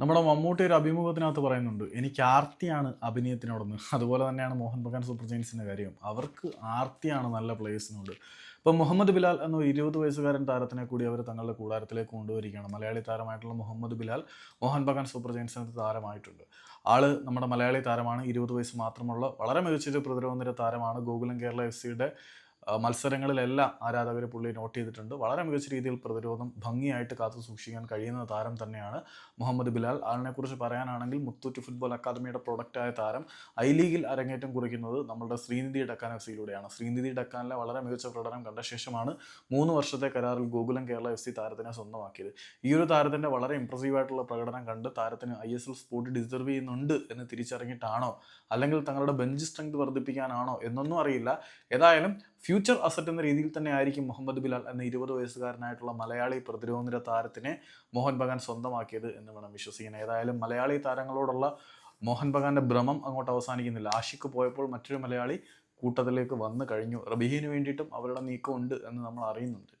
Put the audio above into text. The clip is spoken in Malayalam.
നമ്മുടെ മമ്മൂട്ടി ഒരു അഭിമുഖത്തിനകത്ത് പറയുന്നുണ്ട് എനിക്ക് ആർത്തിയാണ് അഭിനയത്തിനോടൊന്ന്. അതുപോലെ തന്നെയാണ് മോഹൻ ബഗാൻ സൂപ്പർ ജെയിൻസിന്റെ കാര്യം. അവർക്ക് ആർത്തിയാണ് നല്ല പ്ലേയേഴ്സിനോട്. ഇപ്പം മുഹമ്മദ് ബിലാൽ എന്ന ഇരുപത് വയസ്സുകാരൻ താരത്തിനെ കൂടി അവർ തങ്ങളുടെ കൂടാരത്തിലേക്ക് കൊണ്ടുവരികയാണ്. മലയാളി താരമായിട്ടുള്ള മുഹമ്മദ് ബിലാൽ മോഹൻ ബഗാൻ സൂപ്പർ ജെയിൻസിനകത്ത് താരമായിട്ടുണ്ട്. ആൾ നമ്മുടെ മലയാളി താരമാണ്. ഇരുപത് വയസ്സ് മാത്രമുള്ള വളരെ മികച്ചൊരു പ്രതിരോധ നിര താരമാണ് ഗോകുലം കേരള എഫ് സിയുടെ മത്സരങ്ങളിലെല്ലാം ആരാധകർ പുള്ളി നോട്ട് ചെയ്തിട്ടുണ്ട്. വളരെ മികച്ച രീതിയിൽ പ്രതിരോധം ഭംഗിയായിട്ട് കാത്തു സൂക്ഷിക്കാൻ കഴിയുന്ന താരം തന്നെയാണ് മുഹമ്മദ് ബിലാൽ. ആളിനെക്കുറിച്ച് പറയാനാണെങ്കിൽ മുത്തൂറ്റ് ഫുട്ബോൾ അക്കാദമിയുടെ പ്രൊഡക്റ്റായ താരം ഐ ലീഗിൽ അരങ്ങേറ്റം കുറിക്കുന്നത് നമ്മളുടെ ശ്രീനിധി ഡക്കാൻ എഫ് സിയിലൂടെയാണ്. ശ്രീനിധി ഡക്കാനിലെ വളരെ മികച്ച പ്രകടനം കണ്ട ശേഷമാണ് മൂന്ന് വർഷത്തെ കരാറിൽ ഗോകുലം കേരള എഫ് സി താരത്തിനെ സ്വന്തമാക്കിയത്. ഈ ഒരു താരത്തിന്റെ വളരെ ഇമ്പ്രസീവ് ആയിട്ടുള്ള പ്രകടനം കണ്ട് താരത്തിന് I S L sport deserve ചെയ്യുന്നുണ്ട് എന്ന് തിരിച്ചറിഞ്ഞിട്ടാണോ? അല്ലെങ്കിൽ തങ്ങളുടെ ബെഞ്ച് സ്ട്രെങ്ത് വർദ്ധിപ്പിക്കാനാണോ? എന്നൊന്നും അറിയില്ല. ഏതായാലും ഫ്യൂച്ചർ അസറ്റ് എന്ന രീതിയിൽ തന്നെ ആയിരിക്കും മുഹമ്മദ് ബിലാൽ എന്ന ഇരുപത് വയസ്സുകാരനായിട്ടുള്ള മലയാളി പ്രതിരോധനിര താരത്തിനെ മോഹൻ ബഗാൻ സ്വന്തമാക്കിയത് എന്ന് വേണം വിശ്വസിക്കാൻ. ഏതായാലും മലയാളി താരങ്ങളോടുള്ള മോഹൻ ബഗാന്റെ ഭ്രമം അങ്ങോട്ട് അവസാനിക്കുന്നില്ല. ആഷിക്ക് പോയപ്പോൾ മറ്റൊരു മലയാളി കൂട്ടത്തിലേക്ക് വന്നു കഴിഞ്ഞു. റബീഹിന് വേണ്ടിയിട്ടും അവരുടെ നീക്കമുണ്ട് എന്ന് നമ്മൾ അറിയുന്നുണ്ട്.